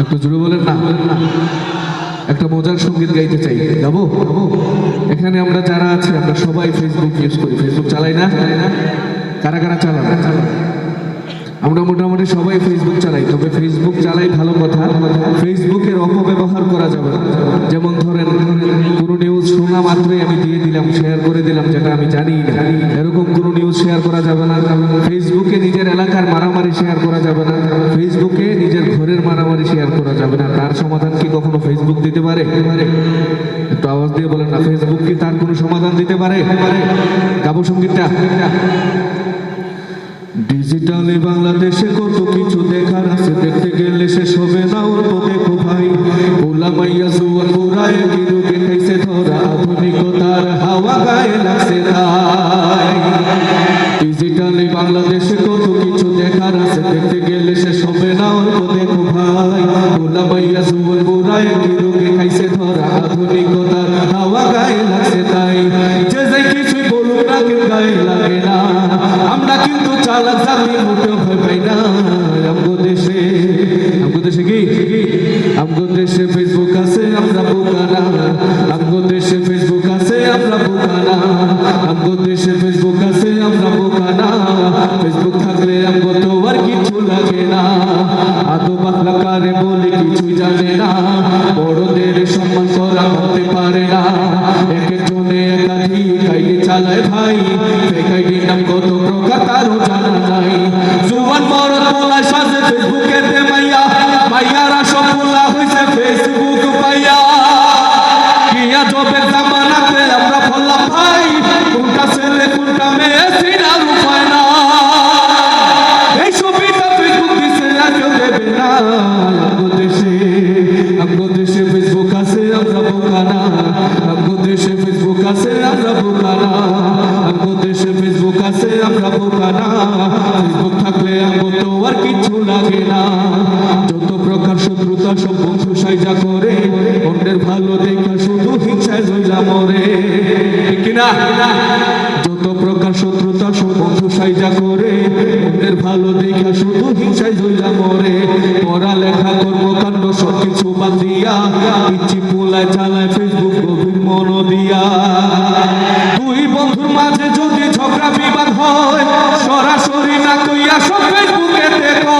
একটু জুড়ে বলেন না। একটা মজার সংগীত গাইতে চাই। যাব এখানে আমরা যারা আছি, আমরা সবাই ফেসবুক ইউজ করি। ফেসবুক চালাই না? কারা কারা চালান? আমরা মোটামুটি সবাই ফেসবুক চালাই, তবে ফেসবুক চালাই ভালো কথা। ফেসবুকের অপব্যবহার করা যাবে না। যেমন ধরেন, কোনো নিউজ শোনা মাত্রই আমি দিয়ে দিলাম শেয়ার করে দিলাম, যেটা আমি জানি না। এরকম কোনো নিউজ শেয়ার করা যাবে না। ফেসবুকে নিজের এলাকার মারামারি শেয়ার করা যাবে না। ফেসবুকে নিজের ঘরের মারামারি শেয়ার করা যাবে না। তার সমাধান কি কখনো ফেসবুক দিতে পারে? একটু আওয়াজ দিয়ে বলেন না ফেসবুক কি তার কোনো সমাধান দিতে পারে? গাবো সঙ্গীতটা। ডিজিটালে বাংলাদেশে কত কিছু দেখার আছে, দেখতে গেলে শেষ হবে না অল্প দেখো ভাই। পোলা মাইয়া জুয়ান পুরায় কি রূপে খাইছে ধরা, আধুনিকতার হাওয়া গায়ে লাগছে তাই। ডিজিটালে বাংলাদেশে কত কিছু দেখার আছে, দেখতে গেলে শেষ হবে না অল্প দেখো ভাই। পোলা মাইয়া জুয়ান পুরায় কি রূপে খাইছে ধরা, আধুনিকতার হাওয়া গায়ে লাগছে বাংলা কারে বলে কিছুই জানে না। বড়দের সম্মান করা হতে পারে না। এক একজনে একাধিক আইডি চালায় ভাই। ফেক আইডি নাম কত প্রকার তারও জানা নাই। জুয়ান বড় তোলা সাজে ফেসবুকে মাইয়া, মাইয়ারা ফেসবুক আমরা বোকা না। ফেসবুক থাকলে আমগো তো আর কিছু লাগে না। যত প্রকার শত্রুতা সব বন্ধু সাইজা করে, অন্যের ভালো দেখা শুধু হিংসায় জইলা মরে। কিনা? যত প্রকার শত্রুতা সব বন্ধু সাইজা করে, অন্যের ভালো দেখা শুধু হিংসায় জইলা মরে। পড়ালেখা, কর্মকাণ্ড সব কিছু বাদ দিয়া ইচ্ছি পোলায় চালায় ফেসবুক গভীর মন দিয়া। হয় সরাসরি না কইয়া সব ফেসবুকে দেখো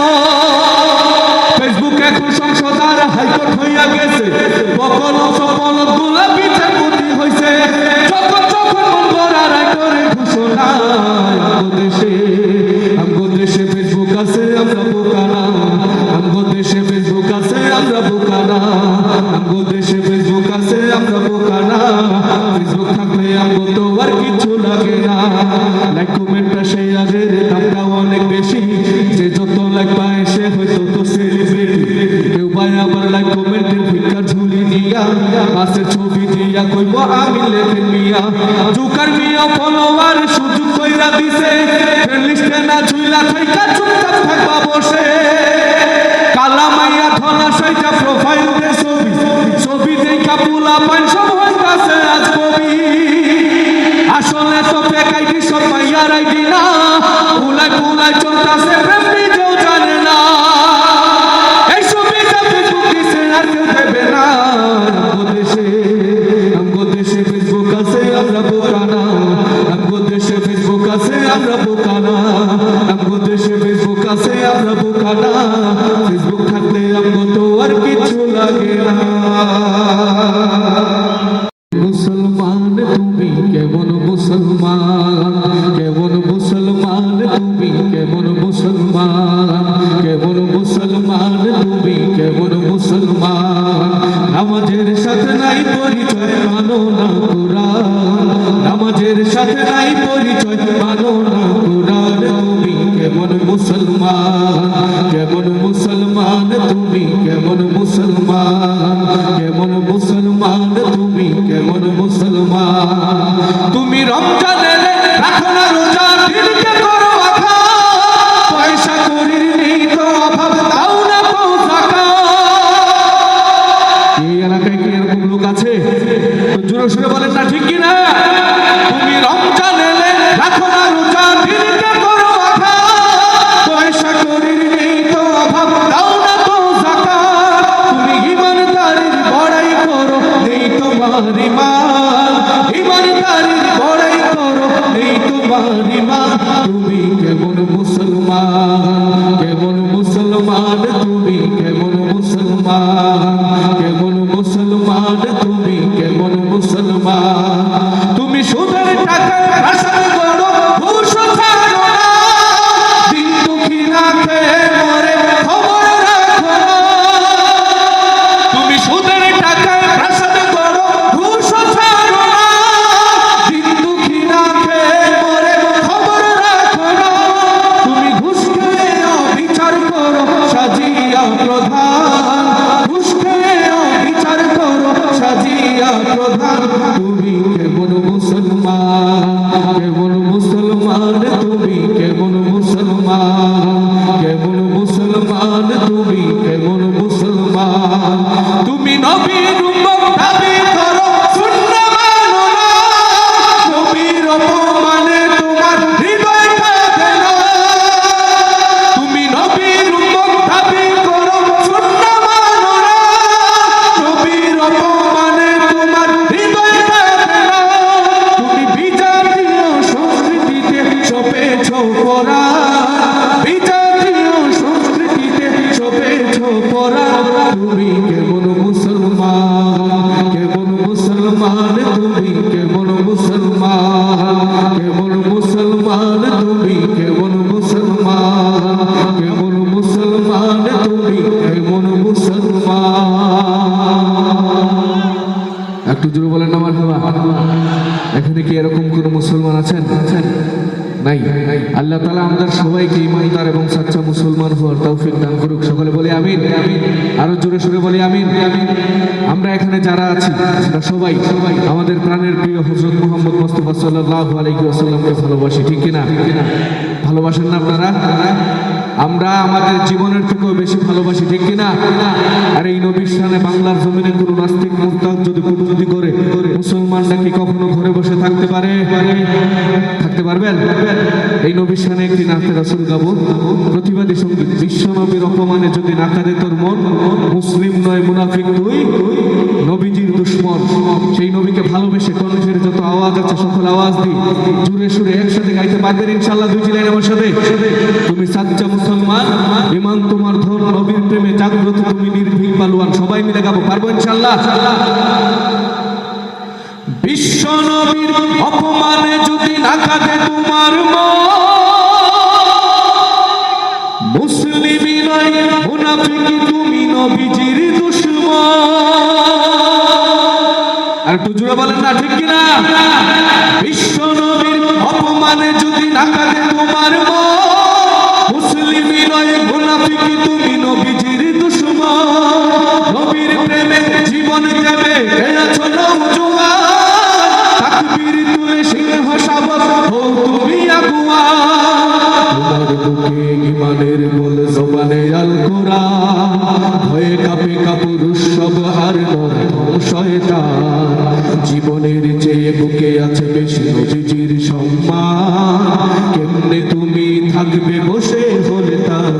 ফেসবুকে এখন সংসদ আর হাইকোর্ট হইয়া গেছে। বকল সফল পাশের ছবি দিয়া কইব, আমি লেখেন মিয়া। জুকার মিয়া ফলোয়ার সুযোগ কইরা দিছে। লিস্টে না ঝুইলা থাইকা চুপচাপ থাকবা বসে। কালা মাইয়া ধলা সাইটা প্রোফাইল দে ছবি। ছবি দেখা পুলা পান সব আছে আমরা বোকা ফেসবুক থাকলে আমগো তো আর কিছু লাগে না। মুসলমান, তুমি কেমন মুসলমান? কেমন মুসলমান, তুমি কেমন মুসলমান? কেমন মুসলমান, তুমি কেমন মুসলমান? নামাজের সাথে নাই পরিচয়, মানো না কোরআন। নামাজের সাথে নাই পরিচয়, মানো না কোরআন। কেমন মুসলমান কেমন মুসলমান তুমি, কেমন মুসলমান কেমন মুসলমান তুমি, কেমন মুসলমান। তুমি রমজানের রাখো প্রধান। ঘুষ বিচার করো সাজিয়া প্রধান। চপেছ পরা তুমি কেমন মুসলমান কেমন মুসলমান তুমি কেমন মুসলমান কেমন মুসলমান তুমি কেমন মুসলমান কেমন মুসলমান তুমি কেমন মুসলমান একটু জোরে বলেন আমার এখানে কি এরকম কোন মুসলমান আছেন? নাই। আল্লাহ তালা আমাদের সবাইকে ইমানদার এবং সাচ্চা মুসলমান হওয়ার তৌফিক দান করুক। সকলে বলে আমিন। আরও জোরে সোরে বলি আমিন। আমরা এখানে যারা আছি, আমরা সবাই আমাদের প্রাণের প্রিয় হজরত মোহাম্মদ মোস্তফা সাল্লাহ আলাইহি আসাল্লামকে ভালোবাসি, ঠিক কিনা? ভালোবাসেন না আপনারা? আমরা আমাদের জীবনের থেকেও বেশি ভালোবাসি, ঠিক কিনা? আর এই নবীর সামনে বাংলার জমিনে কোনো নাস্তিক মুস্তাক যদি কটুক্তি করে মুসলমানরা কি কখনো ঘরে বসে থাকতে পারে? থাকতে পারবেন? এই নবীর সামনে একটি নাচে রাসুল গাবো। প্রতিবাদী সংগীত বিশ্ব নবীর অপমানে যদি না কাঁদে তোর মন, মুসলিম নয়, মুনাফিক তুই নবীজির দুশ্মন। সেই নবীকে ভালোবেসে কণ্ঠের যত আওয়াজ আছে, সকল আওয়াজ দি জুড়ে সুরে একসাথে গাইতে পারবেন ইনশাল্লাহ দুই লাইন আমার সাথে? তুমি সাচ্চা মুসলমান, ইমান তোমার ধর নবীর প্রেমে জাগ্রত, তুমি নির্ভীক পালুয়ান। সবাই মিলে গাবো, পারব ইনশাল্লাহ বিশ্ব নবীর অপমানে যদি না কাঁদে তোমার মুসলিমই নয়, মুনাফিকি তুমি নবীজির দুশ্মন। আর একটু জুড়ে বলেন না, ঠিক কিনা? বিশ্ব নবীর অপমানে যদি না কাঁদে তোমার মুসলিমই নয়, মুনাফিকি তুমি নবীজির দুশ্মন। নবীর প্রেমে নবীজির সম্মান। কেমনে তুমি থাকবে বসে হলে তার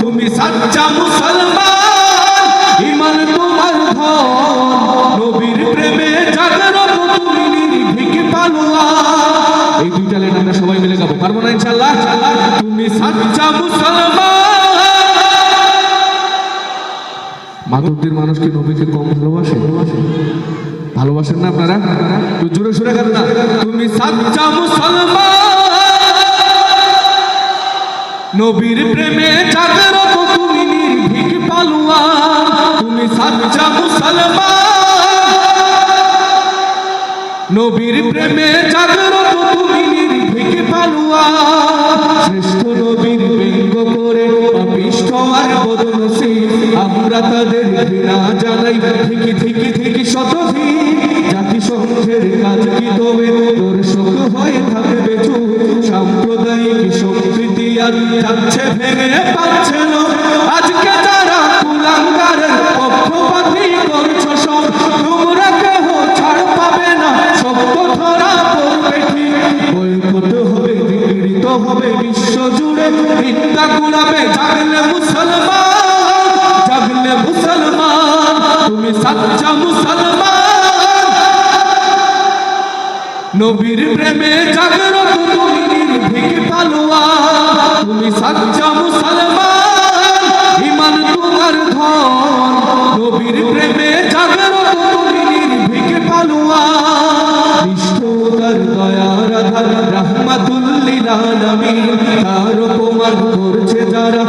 তুমি সাচ্চা মুসলমান ইমান তোমার ধন। নবীর প্রেমে এই দুইটা লাইন সবাই মিলে গাবো। পারব না ইনশাআল্লাহ? তুমি সাচ্চা মুসলমান। মাধবদের মানুষ কি নবীকে কম ভালোবাসে? ভালোবাসেন না আপনারা? একটু জোরে সুরে গান না। তুমি সাচ্চা মুসলমান। নবীর প্রেমে জাগরত তুমি নির্ভীক পালুয়া। তুমি সাচ্চা মুসলমান। নবীর প্রেমে জাগরত তুমি নির্ভীক পালুয়া। শ্রেষ্ঠ নবীর ব্যঙ্গ করে পাপিষ্ঠ আর বদনসি আমরা তাদের ঘৃণা জানাই ঠিকই ঠিকই ঠিকই শতধি। জাতি সংঘের কাজ কি তবে? তোর শোক হয়ে থাকবে সাম্প্রদায়িক সম্প্রীতি আর যাচ্ছে ভেঙে পাচ্ছে সাচ্চা মুসলমান নবীর প্রেমে জাগ্রত তুমি নির্ভীক পালোয়া। তুমি সাচ্চা মুসলমান ইমান তোমার ধন। নবীর প্রেমে জাগ্রত তুমি নির্ভীক পালোয়া। বিষ্ণুতার দয়ার আধার রহমাতুল্লিল আলামিন তার উপমান করছে যারা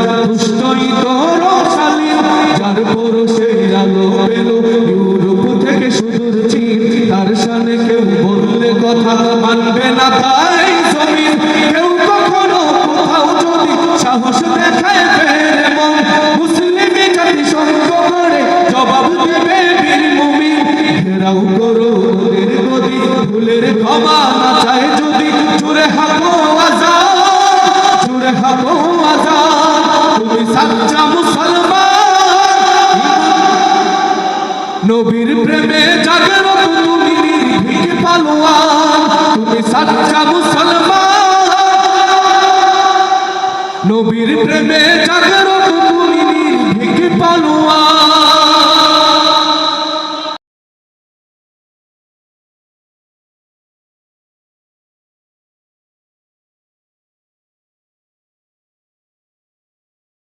সাচ্চা মুসলমান নবীর প্রেমে